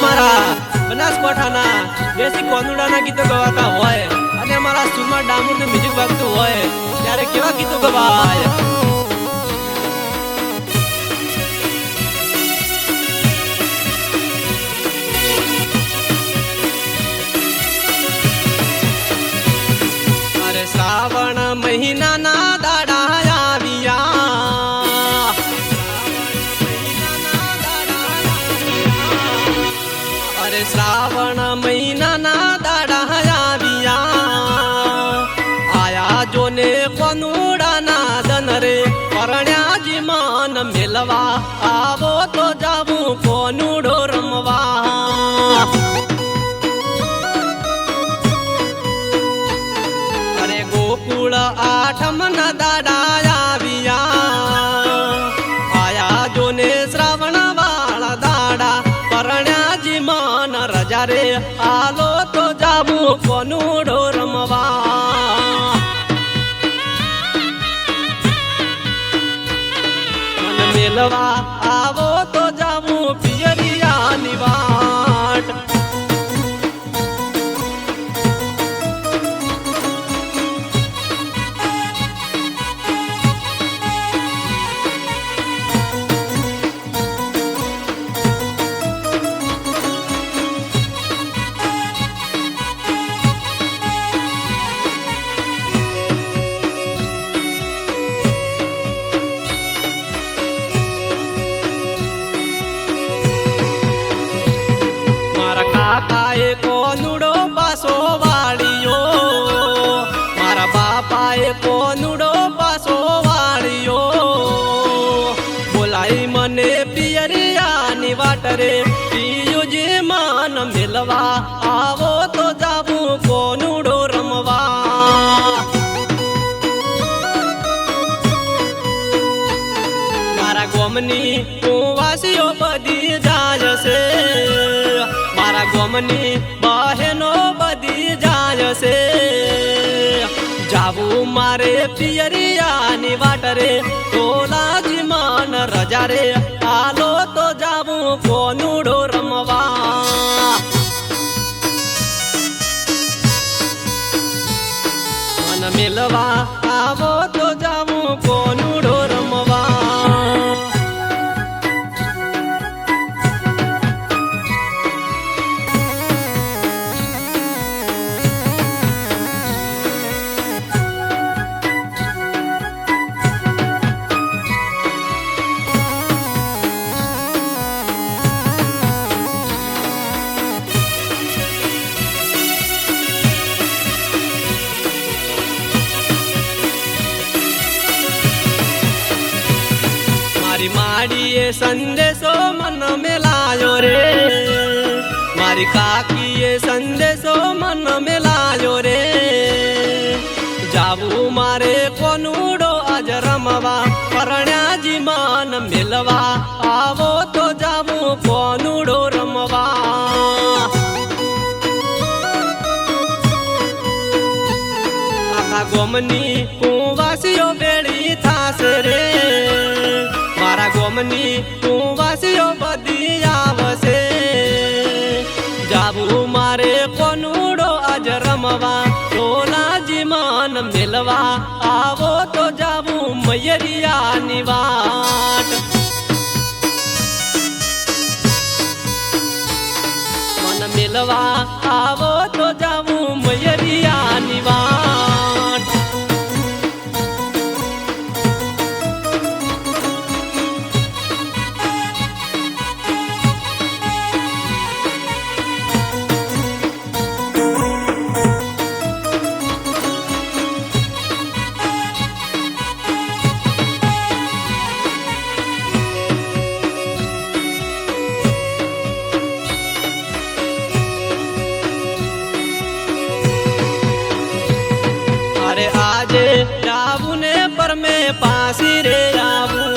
અમારા બનાસકાંઠાના દેશી કોનુડાના ગીતો ગવાતા હોય અને અમારા સુરમાં ડામરનું મ્યુઝિક વાગતું હોય, ત્યારે કેવા ગીતો ગવાય? સાવણ મહિનાના અરે શ્રાવણ મહિનાના દાડા આવ્યા. આયા જોને કોનુડાના દન રે પરણ્યાજી માન મેલવા. આવો તો જાવું કોનુડો રમવા. અરે ગોકુળ આઠમ ના દાડા આલો તો જાવું કોનુડો રમવા મન મેલવા કાકાએ કોનુડો ગોમની બહેનો બધી જાય છે. જાવું મારે પિયરિયાની વાટરે તોલાજી માન રજા રે. આલો તો જાવું કોનુડો રમવા. મેલવા આવો મારી માડીએ સંદેશો મન મેલાયો રે. મારી કાકીએ સંદેશો મન મેલાયો રે. જાવું મારે કોનુડો આજ રમવા, પરણ્યાજી માન મેલવા. આવો તો જાવું કોનુડો રમવા. આખા ગોમની કુવાસીઓ બેડી થાશે રે. મારા ગોમની કુવાસીઓ બધી આવશે જાવું મારે કોનુડો આજ રમવા ટોલાજી માન મેલવા આવો તો જાવું મયરિયાની વાટ મન મેલવા રે આવું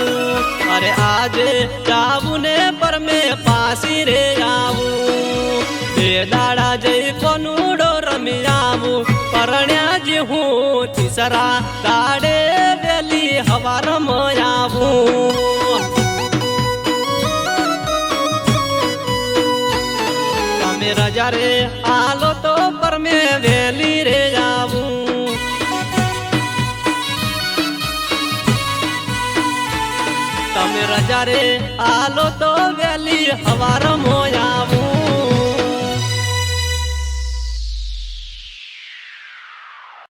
અરે આજે જાવું ને પર મેં પાસી રે આવું બે દાડા જઈ કોનુડો રમી આવું પરણ્યા જે હું તીસરા દાડે વેલી હવા રમયાવું તમે રજા રે આલો તો અમે વેલી રે તમે રજારે આલો તો વેલી હવાર મોયા